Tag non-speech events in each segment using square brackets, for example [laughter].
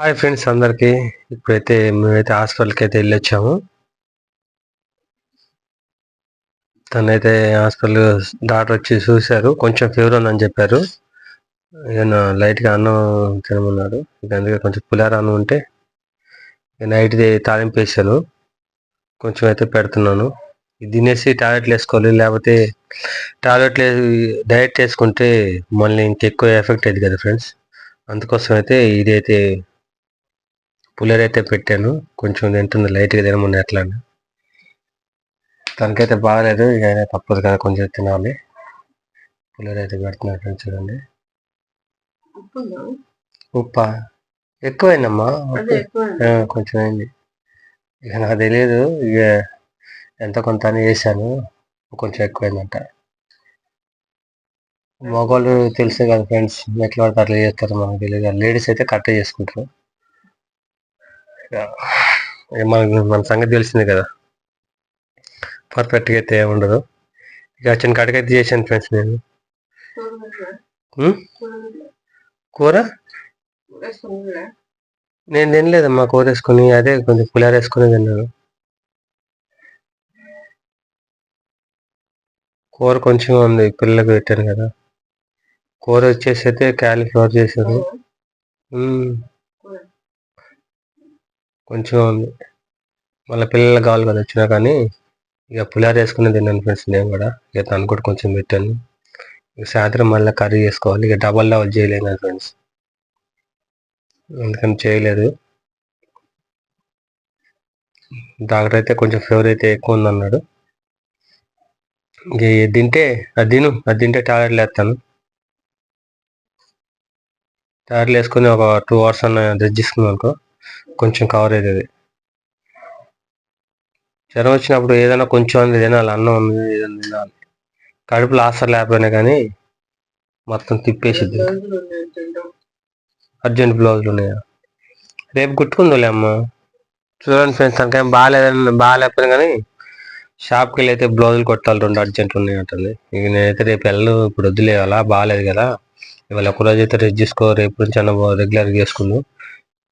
Hi friends అందరికీ ఇప్పుడైతే మేమైతే హాస్పిటల్కి అయితే వెళ్ళొచ్చాము. తనైతే హాస్పిటల్ డాక్టర్ వచ్చి చూశారు. కొంచెం ఫీవర్ ఉందని చెప్పారు. ఏదైనా లైట్గా అన్నం తినమన్నాడు. ఇక అందుకే కొంచెం పులిహార అన్నం ఉంటే నైట్ తాలింపు వేసాను కొంచెం అయితే పెడుతున్నాను. ఇది తినేసి టాబ్లెట్లు వేసుకోవాలి. లేకపోతే టాబ్లెట్లు డైట్ వేసుకుంటే మళ్ళీ ఇంకెక్కువ ఎఫెక్ట్ అయింది కదా ఫ్రెండ్స్ అందుకోసం అయితే ఇదైతే పులిహోర అయితే పెట్టాను. కొంచెం తింటుంది లైట్గా తినమని ఎట్లా. తనకైతే బాగాలేదు ఇక అయినా తప్పదు కదా కొంచెం తినాలి. పులిహోర అయితే పెడుతున్నాను ఫ్రెండ్స్ చూడండి? ఉప్ప? ఎక్కువైందమ్మా? కొంచెం అయింది. ఇక నాకు తెలియదు ఇక ఎంత కొంత అని వేసాను కొంచెం ఎక్కువైందంట. మగవాళ్ళు తెలుసే కదా ఫ్రెండ్స్ ఎట్లా పడితే అట్లా చేస్తారు మనకు తెలియదు లేడీస్ అయితే కరెక్ట్ చేసుకుంటారు. మనకి మన సంగతి తెలిసిందే కదా పర్ఫెక్ట్గా అయితే ఉండదు ఇక చిన్న కడకైతే చేశాను ఫ్రెండ్స్ నేను? కూర? నేను తినలేదమ్మా కూర వేసుకుని అదే కొంచెం పులిహార వేసుకుని తిన్నాను కూర కొంచెం ఉంది పిల్లలకు పెట్టాను కదా కూర వచ్చేసి అయితే క్యాలీఫ్లవర్ చేశారు. కొంచెం మళ్ళీ పిల్లలు కావాలి కదా వచ్చినా కానీ ఇక పులిహార వేసుకుని తిన్నాను ఫ్రెండ్స్ నేను కూడా. ఇక తను కూడా కొంచెం పెట్టాను. ఇక సాయంత్రం మళ్ళీ కర్రీ చేసుకోవాలి. ఇక డబల్ డబల్ చేయలేము కదా ఫ్రెండ్స్ అందుకని చేయలేదు. డాక్టర్ అయితే కొంచెం ఫీవర్ అయితే ఎక్కువ ఉందన్నాడు ఇక తింటే అది తిను అది తింటే టాబ్లెట్లు వేస్తాను. టాబ్లెట్లు వేసుకుని ఒక టూ అవర్స్ అన్న రెస్ట్ తీసుకున్నాను అనుకో. కొంచెం కవర్ అవుతుంది జ్వరం వచ్చినప్పుడు ఏదైనా కొంచెం అనేది తినాలి అన్నం ఉంది ఏదైనా తినాలి. కడుపులో ఆసర లేకపోయినా కానీ మొత్తం తిప్పేసిద్ది. అర్జెంట్ బ్లౌజులు ఉన్నాయా? రేపు కుట్టుకుందోలే అమ్మ. చూడండి ఫ్రెండ్స్ తనకేం బాగాలేదని బాగాలేకపోయినా కానీ షాప్కి వెళ్ళి అయితే బ్లౌజులు కొట్టాలి రెండు అర్జెంట్ ఉన్నాయి అంటుంది ఇక నేనైతే రేపు వెళ్ళను ఇప్పుడు వద్దులేవాలా బాగాలేదు కదా. ఇవాళ ఒక రోజు అయితే రెస్ట్ చేసుకో రేపు నుంచి అన్న రెగ్యులర్గా చేసుకుందాం.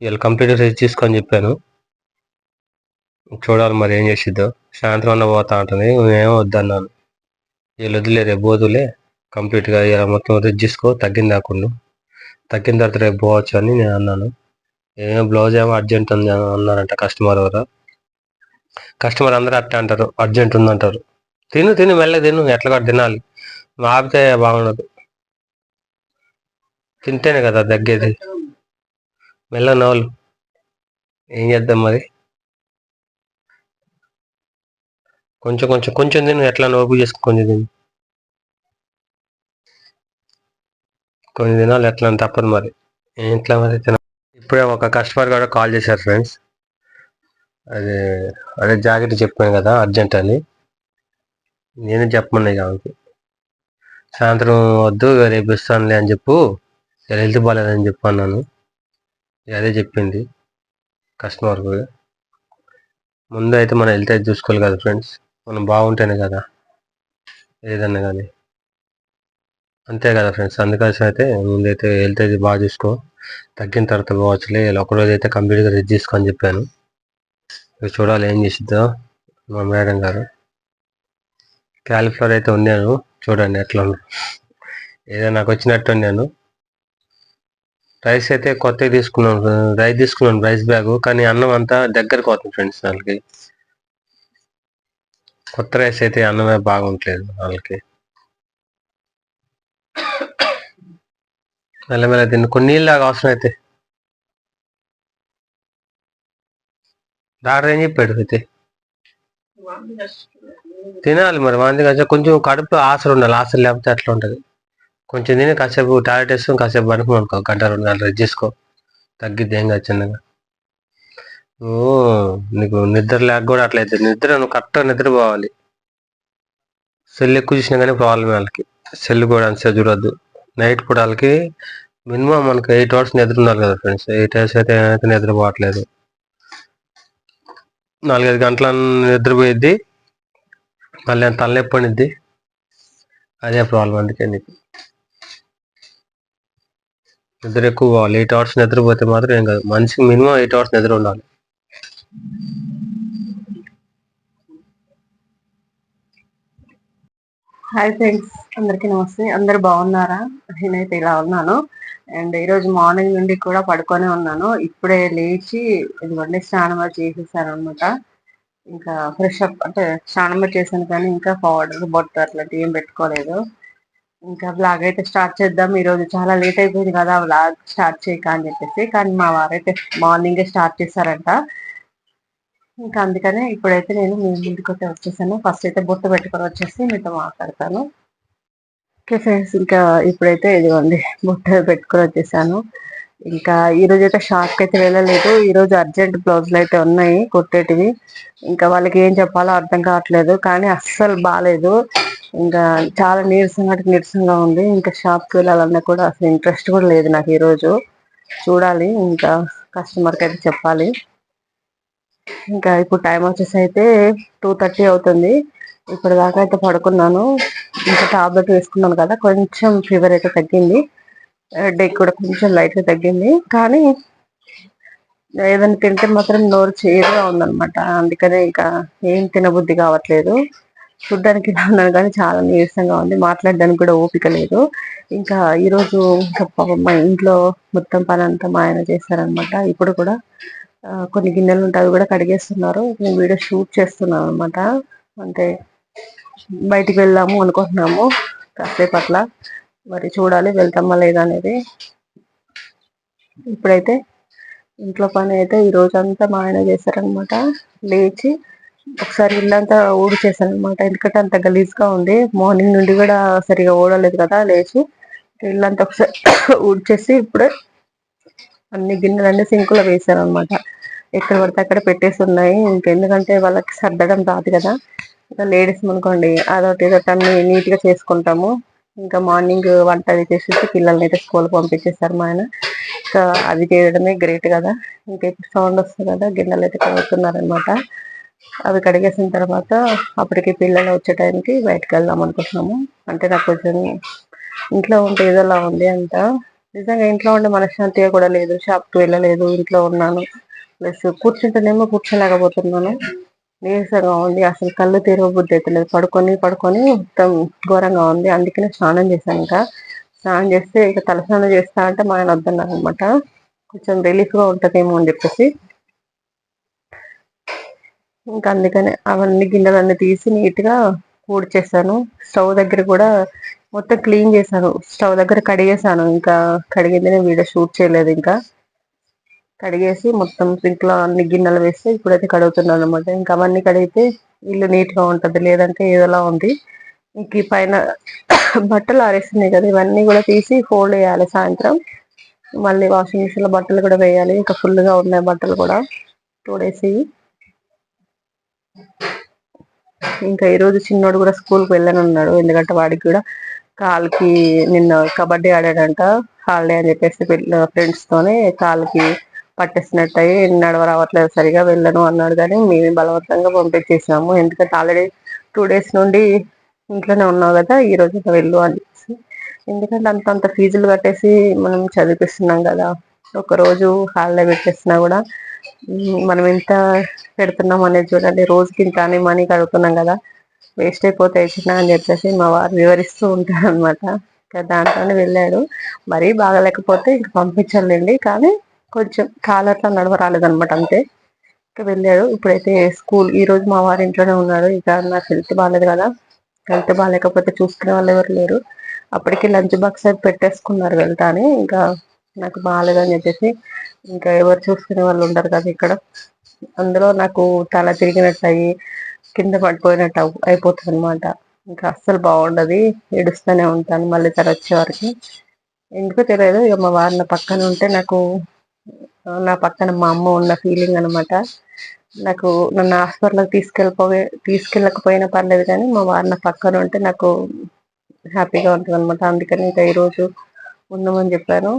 వీళ్ళు కంప్లీట్గా సెట్ తీసుకొని చెప్పాను. చూడాలి మరి ఏం చేసిద్దో. సాయంత్రం అన్న పోతా ఉంటుంది ఏమో వద్దన్నాను. వీళ్ళు వద్దులే రేపు పోదులే. కంప్లీట్గా ఇలా మొత్తం రిచ్ చేసుకో తగ్గింది కాకుండా. తగ్గిన తర్వాత రేపు పోవచ్చు అని నేను అన్నాను. ఏమో బ్లౌజ్ ఏమో అర్జెంట్ ఉంది అన్నారంట కస్టమర్ ఎవరు. కస్టమర్ అందరూ అట్టే అంటారు. అర్జెంట్ ఉందంటారు తిను తిను మెల్లగా తిను. ఎట్లా కూడా తినాలి. ఆపితే బాగుండదు. తింటేనే కదా తగ్గేది. మెల్ల నవ్వులు ఏం చేద్దాం మరి? కొంచెం కొంచెం కొంచెం తిను ఎట్లా నోపు చేసుకో కొంచెం తిను. కొన్ని దినాలు ఎట్లా అని తప్పదు మరి. ఎట్లా మరి తిన ఇప్పుడే ఒక కస్టమర్ కూడా కాల్ చేశారు ఫ్రెండ్స్ అదే అదే జాకెట్ చెప్పాను కదా అర్జెంట్ అని. నేను చెప్పమన్నాయి ఆమెకి. సాయంత్రం వద్దు రేపు ఇస్తానులే అని చెప్పు. హెల్త్ బాగాలేదని చెప్పు అన్నాను. అదే చెప్పింది కస్టమర్ కూడా. ముందు అయితే మన హెల్త్ అయితే చూసుకోవాలి కదా ఫ్రెండ్స్ మనం బాగుంటేనే కదా. ఏదన్నా కానీ. అంతే కదా ఫ్రెండ్స్ అందుకోసం అయితే ముందైతే హెల్త్ అయితే బాగా చూసుకో. తగ్గిన తర్వాత పోవచ్చులే. ఇలా ఒకరోజు అయితే కంప్లీట్గా రెడ్ చేసుకో అని చెప్పాను. ఇక చూడాలి ఏం చేసిద్దో మా మేడం గారు. క్యాలిఫ్లవర్ అయితే ఉన్నాను చూడండి ఎట్లా ఉందో. ఏదో నాకు వచ్చినట్టు ఉన్నాను రైస్ అయితే కొత్తగా తీసుకున్నాను రైస్ తీసుకున్నాను రైస్ బ్యాగ్. కానీ అన్నం అంతా దగ్గరకు అవుతుంది ఫ్రెండ్స్ వాళ్ళకి. కొత్త రైస్ అయితే అన్నమే బాగుంటలేదు వాళ్ళకి. మెల్లమెల్ల తిని కొన్ని నీళ్ళు లాగా అవసరం అయితే. డాక్టర్ ఏం చెప్పాడు అయితే? తినాలి మరి వాంతి కొంచెం కడుపు ఆసరు ఉండాలి ఆసరు లేకపోతే అట్లా ఉంటుంది. కొంచెం తిని కాసేపు టాయిలెట్ వేసుకొని కాసేపు పడుకుని అనుకో గంట రెండు గంటలు రెస్ట్ చేసుకో. తగ్గిద్ది ఏం కాదు చిన్నగా. నువ్వు నీకు నిద్ర లేక కూడా అట్లయితే నిద్ర నువ్వు కరెక్ట్గా నిద్రపోవాలి. సెల్ ఎక్కువ చూసినా కానీ ప్రాబ్లం వాళ్ళకి. సెల్ కూడా అంతే చూడొద్దు. నైట్ పూట వాళ్ళకి మినిమం మనకి ఎయిట్ అవర్స్ నిద్ర ఉండాలి కదా ఫ్రెండ్స్. ఎయిట్ అవర్స్ అయితే అయితే నిద్రపోవట్లేదు. నాలుగైదు గంటల నిద్రపోయిద్ది. మళ్ళీ తలనొప్పి పడిద్ది అదే ప్రాబ్లం అందుకే నీకు. నిద్ర ఎక్కువ కావాలి. ఎయిట్ అవర్స్ నిద్రపోతే మాత్రం ఏం కాదు. మనిషికి మినిమం ఎయిట్ అవర్స్ నిద్ర ఉండాలి. Hi friends. అందరికీ నమస్తే. అందరు బాగున్నారా? నేనైతే ఇలా ఉన్నాను. అండ్ ఈరోజు మార్నింగ్ నుండి కూడా పడుకొనే ఉన్నాను. ఇప్పుడే లేచి ఇదిగోండి స్నానం అది చేసేసాను అనమాట ఇంకా ఫ్రెష్ అప్ అంటే స్నానం చేశాను కానీ ఇంకా పౌడర్ బొట్టు అట్లాంటివి ఏం పెట్టుకోలేదు. ఇంకా బ్లాగ్ అయితే స్టార్ట్ చేద్దాం. ఈరోజు చాలా లేట్ అయిపోయింది కదా బ్లాగ్ స్టార్ట్ చేయక అని చెప్పేసి. కానీ మా వారైతే మార్నింగే స్టార్ట్ చేశారంట. ఇంకా అందుకనే ఇప్పుడైతే నేను మీ ముందుకు అయితే వచ్చేసాను. ఫస్ట్ అయితే బొట్టు పెట్టుకొని వచ్చేసి మీతో మాట్లాడతాను. ఓకే ఫ్రెండ్స్ ఇంకా ఇప్పుడైతే ఇదిగోండి బొట్టు పెట్టుకొని వచ్చేసాను. ఇంకా ఈరోజు అయితే షాప్కి అయితే వెళ్ళలేదు. ఈరోజు అర్జెంట్ బ్లౌజులు అయితే ఉన్నాయి కొట్టేటివి. ఇంకా వాళ్ళకి ఏం చెప్పాలో అర్థం కావట్లేదు కానీ అస్సలు బాగాలేదు ఇంకా చాలా నీరసంగా నీరసంగా ఉంది. ఇంకా షాప్కి వెళ్ళాలన్నా కూడా అసలు ఇంట్రెస్ట్ కూడా లేదు నాకు ఈరోజు చూడాలి. ఇంకా కస్టమర్కి అయితే చెప్పాలి. ఇంకా ఇప్పుడు టైం వచ్చేసి అయితే టూ థర్టీ అవుతుంది. ఇప్పటిదాకా అయితే పడుకున్నాను. ఇంకా టాబ్లెట్ వేసుకున్నాను కదా కొంచెం ఫీవర్ అయితే తగ్గింది. డెక్ కూడా కొంచెం లైట్గా తగ్గింది. కానీ ఏదైనా తింటే మాత్రం నోరు చేదుగా ఉందనమాట అందుకనే ఇంకా ఏం తినబుద్ధి కావట్లేదు. చూడ్డానికి ఉన్నాను కానీ చాలా నీరసంగా ఉంది. మాట్లాడడానికి కూడా ఓపిక లేదు. ఇంకా ఈరోజు ఇంకా మా ఇంట్లో మొత్తం పని అంతా మా ఆయన చేశారనమాట ఇప్పుడు కూడా కొన్ని గిన్నెలు ఉంటాయి అవి కూడా కడిగేస్తున్నారు. నేను వీడియో షూట్ చేస్తున్నాను అనమాట అంటే బయటికి వెళ్దాము అనుకుంటున్నాము. కాసేపు అట్లా మరి చూడాలి వెళ్తామా లేదా అనేది. ఇప్పుడైతే ఇంట్లో పని అయితే ఈ రోజంతా మా ఆయన చేశారనమాట లేచి ఒకసారి ఇల్లంతా ఊడిచేసాను అనమాట ఎందుకంటే అంత గలీజ్గా ఉంది. మార్నింగ్ నుండి కూడా సరిగా ఊడలేదు కదా లేచి. ఇల్లంతా ఒకసారి [coughs] ఊడ్చేసి ఇప్పుడే అన్ని గిన్నెలన్నీ సింకులో వేసాను అనమాట ఎక్కడ పడితే అక్కడ పెట్టేసి ఉన్నాయి. ఇంకెందుకంటే వాళ్ళకి సర్దడం రాదు కదా. ఇంకా లేడీస్ అనుకోండి అదొకటి ఇదొకటి అన్ని నీట్గా చేసుకుంటాము. ఇంకా మార్నింగ్ వంట అది చేసేసి పిల్లల్ని అయితే స్కూల్ పంపించేస్తారు మా ఆయన. ఇంకా అది చేయడమే గ్రేట్ కదా. ఇంకా ఇప్పుడు సౌండ్ వస్తుంది కదా గిన్నెలు అయితే కడుగుతున్నారనమాట అవి కడిగేసిన తర్వాత అప్పటికి పిల్లలు వచ్చే టైంకి బయటకు వెళ్దాం అనుకుంటున్నాము. అంటే నాకు కొంచెం ఇంట్లో ఉంటే ఏదోలా ఉంది అంత నిజంగా ఇంట్లో ఉండే మనశ్శాంతిగా కూడా లేదు. షాప్కి వెళ్ళలేదు. ఇంట్లో ఉన్నాను. ప్లస్ కూర్చుంటేనేమో కూర్చోలేకపోతున్నాను. నీరసంగా ఉంది. అసలు కళ్ళు తెరవ బుద్ధి అయితే లేదు. పడుకొని పడుకొని మొత్తం ఘోరంగా ఉంది. అందుకనే స్నానం చేశాను ఇంకా. స్నానం చేస్తే ఇక తల స్నానం చేస్తా అంటే మా ఆయన వద్దన్నారు అనమాట కొంచెం రిలీఫ్గా ఉంటుందేమో అని చెప్పేసి. ఇంకా అందుకనే అవన్నీ గిన్నెలన్నీ తీసి నీట్గా ఊడ్చేసాను స్టవ్ దగ్గర కూడా మొత్తం క్లీన్ చేశాను. స్టవ్ దగ్గర కడిగేసాను ఇంకా కడిగింది నేను వీడియో షూట్ చేయలేదు ఇంకా. కడిగేసి మొత్తం సింక్లో అన్ని గిన్నెలు వేస్తే ఇప్పుడైతే కడుగుతున్నాను అనమాట ఇంకా అవన్నీ కడిగితే ఇల్లు నీట్గా ఉంటుంది. లేదంటే ఏదోలా ఉంది. ఇంక ఈ పైన [coughs] బట్టలు ఆరేస్తున్నాయి కదా ఇవన్నీ కూడా తీసి ఫోల్డ్ చేయాలి సాయంత్రం. మళ్ళీ వాషింగ్ మిషన్లో బట్టలు కూడా వేయాలి. ఇంకా ఫుల్గా ఉన్నాయి బట్టలు కూడా. టూ డేస్ ఇవి ఇంకా ఈ రోజు చిన్నోడు కూడా స్కూల్కి వెళ్ళని ఉన్నాడు ఎందుకంటే వాడికి కూడా కాలుకి నిన్న కబడ్డీ ఆడాడంట. హాలిడే అని చెప్పేసి ఫ్రెండ్స్ తోనే కాలుకి పట్టేసినట్టు అయ్యి నడవ రావట్లేదు సరిగా వెళ్ళను అన్నాడు కానీ మేమే బలవంతంగా పంపించేసాము ఎందుకంటే ఆల్రెడీ టూ డేస్ నుండి ఇంట్లోనే ఉన్నావు కదా ఈ రోజు వెళ్ళు అని చెప్పేసి. ఎందుకంటే అంత అంత ఫీజులు కట్టేసి మనం చదివిపిస్తున్నాం కదా. ఒక రోజు హాలిడే పెట్టేసినా కూడా మనం ఎంత పెడుతున్నాం అనేది చూడండి. రోజుకి ఇంత అని మనీ కడుగుతున్నాం కదా. వేస్ట్ అయిపోతే చిన్న అని చెప్పేసి మా వారు వివరిస్తూ ఉంటారు అనమాట ఇంకా దాంట్లోనే వెళ్ళాడు. మరీ బాగాలేకపోతే ఇంక పంపించాలండి కానీ కొంచెం కాలర్లో నడవ రాలేదనమాట అంతే. ఇంకా వెళ్ళాడు. ఇప్పుడైతే స్కూల్ ఈ రోజు మా వారి ఇంట్లోనే ఉన్నాడు ఇక నాకు హెల్త్ బాగాలేదు కదా. హెల్త్ బాగాలేకపోతే చూసుకునే వాళ్ళు ఎవరు లేరు. అప్పటికి లంచ్ బాక్స్ అయితే పెట్టేసుకున్నారు వెళ్తా ఇంకా నాకు బాగాలేదని చెప్పేసి ఇంకా ఎవరు చూసుకునే వాళ్ళు ఉండరు కదా ఇక్కడ. అందులో నాకు తల తిరిగినట్టు అయ్యి కింద పడిపోయినట్టు అయిపోతుంది అనమాట ఇంకా అస్సలు బాగుండదు ఏడుస్తూనే ఉంటాను మళ్ళీ తర వచ్చే వరకు. ఎందుకో తెలియదు ఇక మా వారిన పక్కన ఉంటే నాకు నా పక్కన మా అమ్మ ఉన్న ఫీలింగ్ అనమాట నాకు నన్ను హాస్పిటల్కి తీసుకెళ్ళిపోయే తీసుకెళ్ళకపోయినా పర్లేదు కానీ మా వారిన పక్కన ఉంటే నాకు హ్యాపీగా ఉంటుంది అనమాట అందుకని ఇంకా ఈరోజు ఉన్నామని చెప్పాను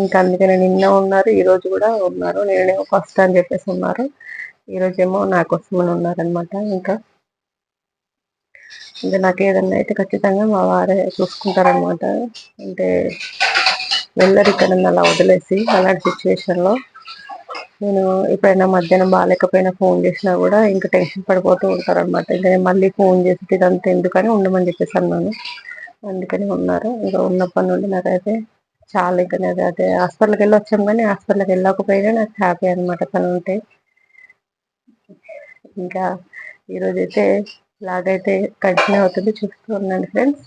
ఇంకా అందుకని నిన్న ఉన్నారు ఈ రోజు కూడా ఉన్నారు. నేనేమో ఫస్ట్ అని చెప్పేసి ఉన్నారు. ఈరోజు ఏమో నా కోసమని ఉన్నారనమాట ఇంకా. ఇంకా నాకు ఏదన్నా అయితే ఖచ్చితంగా మా వారే చూసుకుంటారనమాట అంటే వెళ్ళరు ఇక్కడ అలా వదిలేసి అలాంటి సిచ్యువేషన్లో నేను ఎప్పుడైనా మధ్యాహ్నం బాగాలేకపోయినా ఫోన్ చేసినా కూడా ఇంకా టెన్షన్ పడిపోతూ ఉంటారు అనమాట ఇంకా నేను మళ్ళీ ఫోన్ చేసి ఇదంతా ఎందుకని ఉండమని చెప్పేసి అన్నాను. అందుకని ఉన్నారు. ఇంకా ఉన్నప్పటి నుండి నాకైతే చాలా ఇంకా నాకు అదే హాస్పిటల్కి వెళ్ళి వచ్చాం కానీ హాస్పిటల్కి వెళ్ళకపోయినా నాకు హ్యాపీ అనమాట తను ఉంటే ఇంకా ఈరోజు అయితే లాగైతే కంటిన్యూ అవుతుంది. చూస్తూ ఉన్నాను ఫ్రెండ్స్.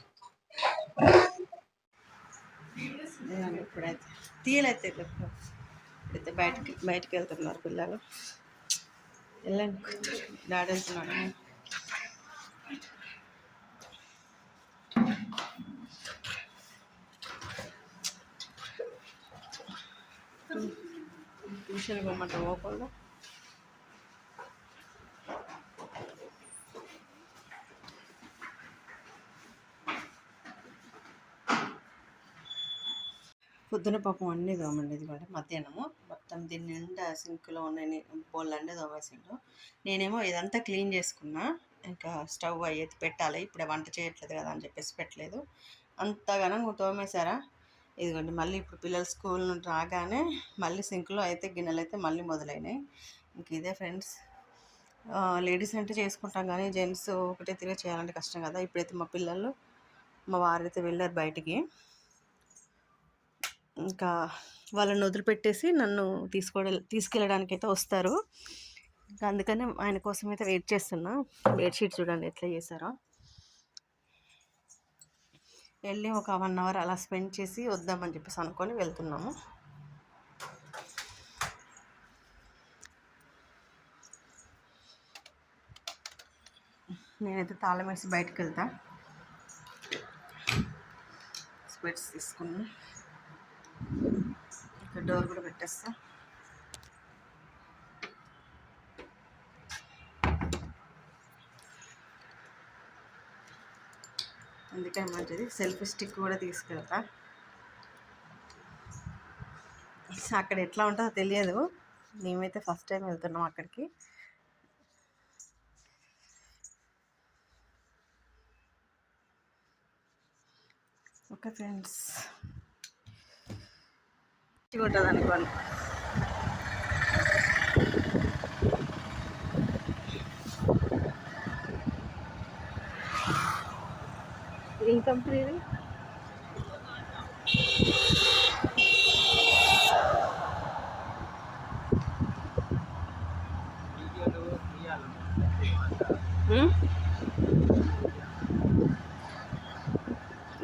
ఇప్పుడైతే తీయలైతే అయితే బయటకి బయటికి వెళ్తున్నారు పిల్లలు. వెళ్ళండి డాడీ వెళ్తున్నాడు. ట్యూషన్ పోమంటే పోకుండా పొద్దున పాపం అన్నీ తోమండి ఇది కూడా మధ్యాహ్నము. మొత్తం దీని నిండా సింక్లో ఉన్న బోళ్ళు అన్నీ తోమేసిండు నేనేమో ఇదంతా క్లీన్ చేసుకున్నా ఇంకా స్టవ్ అయ్యేది పెట్టాలి ఇప్పుడే వంట చేయట్లేదు కదా అని చెప్పేసి పెట్టలేదు. అంతగానం తోమేశారా ఇదిగోండి మళ్ళీ ఇప్పుడు పిల్లలు స్కూల్ నుండి రాగానే మళ్ళీ సింక్లో అయితే గిన్నెలు అయితే మళ్ళీ మొదలైనాయి. ఇంక ఇదే ఫ్రెండ్స్. లేడీస్ అంటే చేసుకుంటాం కానీ జెంట్స్ ఒకటే తిరిగి చేయాలంటే కష్టం కదా. ఇప్పుడైతే మా పిల్లలు మా వారైతే వెళ్ళారు బయటికి. ఇంకా వాళ్ళని వదిలిపెట్టేసి నన్ను తీసుకో తీసుకెళ్ళడానికి అయితే వస్తారు. ఇంకా అందుకనే ఆయన కోసం అయితే వెయిట్ చేస్తున్నా. బెడ్షీట్ చూడండి ఎట్లా చేశారో. వెళ్ళి ఒక వన్ అవర్ అలా స్పెండ్ చేసి వద్దామని చెప్పేసి అనుకొని వెళ్తున్నాము. నేనైతే తాళం వేసి బయటకు వెళ్తా. స్పెట్స్ తీసుకున్నా ఇక్కడ డోర్ కూడా పెట్టేస్తా. అందుకే మంచిది సెల్ఫీ స్టిక్ కూడా తీసుకెళ్తా. అక్కడ ఎట్లా ఉంటుందో తెలియదు. మేమైతే ఫస్ట్ టైం వెళ్తున్నాం అక్కడికి. Okay friends. ఉంటుంది అనుకోండి ఏం కంపెనీ ఇది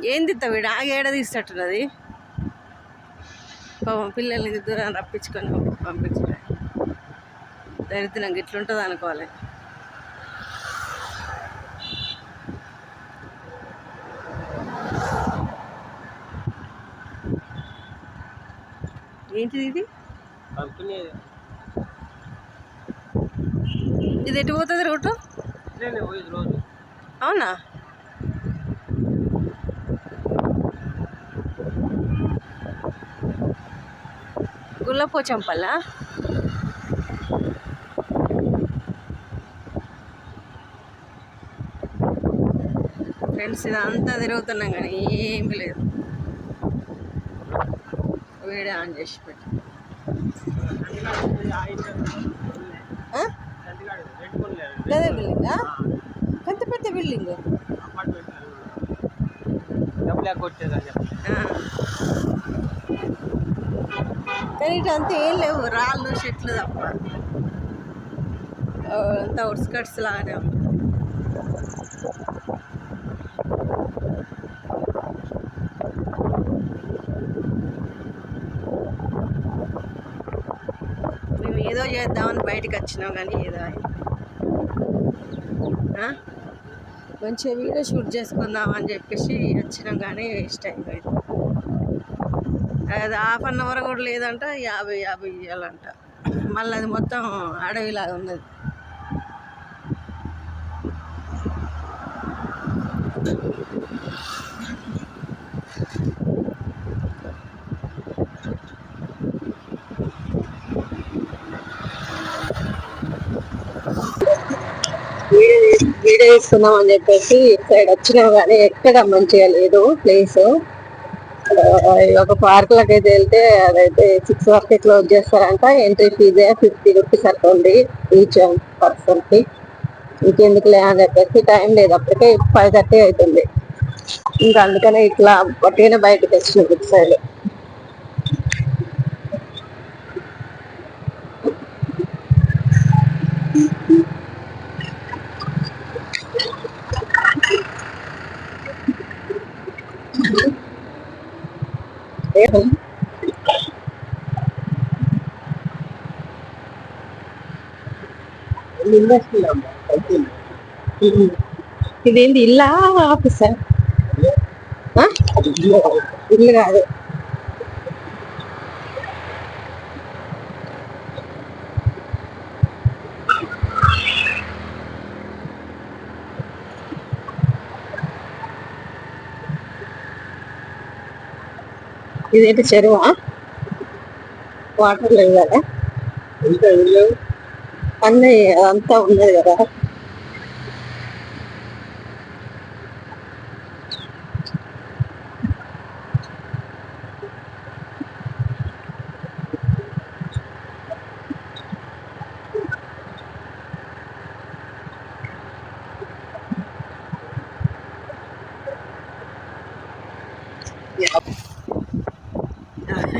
ఏంది వీడు? ఆ ఏడ తీసేటట్టున్నది? పాపం పిల్లల్ని దూరం రప్పించుకొని పంపించడం దరిద్రం ఇట్లుంటుంది అనుకోవాలి ఏంటిది ఇది? ఇది ఎటు పోతుంది రూటు? అవునా? గుల్లపోచంపల్లా ఫ్రెండ్స్ ఇదంతా తిరుగుతున్నాం కానీ ఏమీ లేదు. వేడి ఆన్ చేసి పెట్టి ఆ? గదే బిల్డింగా పెద్ద పెద్ద బిల్డింగ్ కానీ ఇటు అంతా ఏం లేవు రాళ్ళు చెట్లు తప్ప ఆ, అంతా అవుట్స్కట్స్ లాగానే ఉంది చేద్దామని బయటకు వచ్చినాం కానీ ఏదో మంచిగా వీడియో షూట్ చేసుకుందాం అని చెప్పేసి వచ్చినాం కానీ వేస్ట్ అయిపోయింది. అది హాఫ్ అన్ అవర్ కూడా లేదంట యాభై యాభై ఇవ్వాలంట మళ్ళీ అది మొత్తం అడవిలాగా ఉన్నది. వీడియో ఇస్తున్నాం అని చెప్పేసి సైడ్ వచ్చినా కానీ ఎక్కడ మంచిగా లేదు ప్లేస్. ఒక పార్క్లోకి అయితే వెళ్తే అదైతే సిక్స్ వరకు క్లోజ్ చేస్తారంట. ఎంట్రీ ఫీజే ఫిఫ్టీ రూపీస్ అట్లా ఉంది ఈచ్ పర్సన్కి ఇంకెందుకులే అని చెప్పేసి టైం లేదు. అప్పటికే ఫైవ్ థర్టీ అవుతుంది ఇంకా అందుకనే ఇట్లా పట్టుకునే బయటకు వచ్చిన ఇటు సైడ్. ఇదేంటి ఇల్లా ఆఫీసా ఆ? ఇల్లు కాదు ఇదేంటి చెరువా వాటర్ లేవు కదా అన్నీ అంతా ఉన్నది కదా.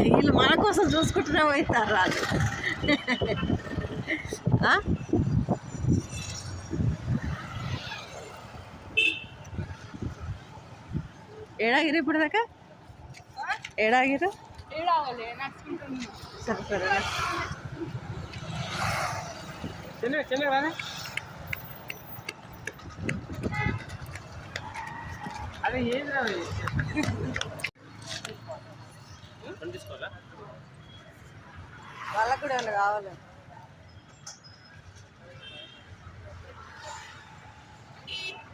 వీళ్ళు మన కోసం చూసుకుంటున్నాం అవుతారు రాదు ఆ? ఏడాగిరు ఇప్పుడు దాకా ఏడాగిరు సరే సరే అదే ఏది వాళ్ళకు కూడా ఏమైనా కావాలి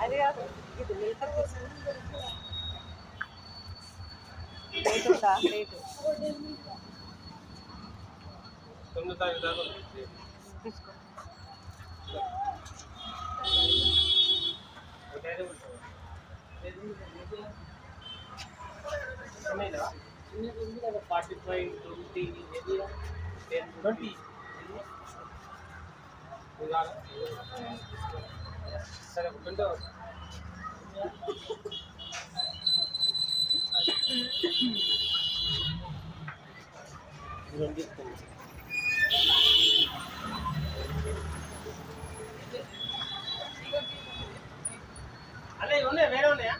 అది కాదు ఇది లీటర్ రేట్ ఉందా రేటు తీసుకో ఫార్టీ ఫైవ్ ట్వంటీ ట్వంటీ సరే ట్వంటీ ఉన్నాయి వేరే ఉన్నాయా?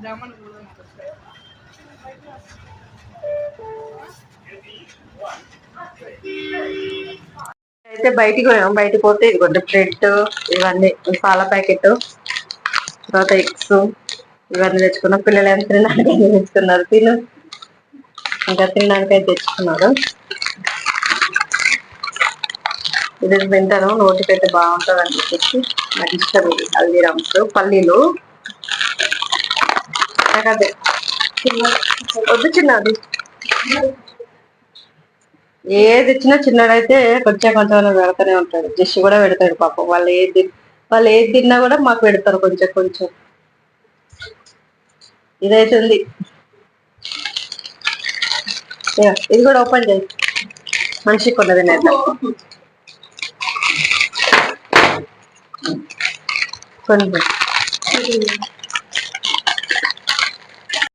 బ్రాహ్మణ కూడా అయితే బయటికి పోయాం బయటికి పోతే ఇదిగోండి బ్రెడ్ ఇవన్నీ పాల ప్యాకెట్ తర్వాత ఎగ్స్ ఇవన్నీ తెచ్చుకున్నాం. పిల్లలు ఏం తినడానికి తెచ్చుకున్నారు? తిను. ఇంకా తినడానికి అయితే తెచ్చుకున్నారు? ఇది తింటాను నోటికి అయితే బాగుంటుంది అని చెప్పేసి. నాకు ఇష్టం ఇది. హల్దీరామ్స్ పల్లీలు. నాకు అదే వద్దు చిన్నది. ఏది ఇచ్చినా చిన్నడైతే కొంచెం కొంచెం పెడతానే ఉంటాడు. జస్ట్ కూడా పెడతాడు పాపం. వాళ్ళు ఏది వాళ్ళు ఏది తిన్నా కూడా మాకు పెడతారు కొంచెం కొంచెం. ఇదైతుంది ఉంది. ఇది కూడా ఓపెన్ చేయి. మనిషి కొన్నది నేను కొన్ని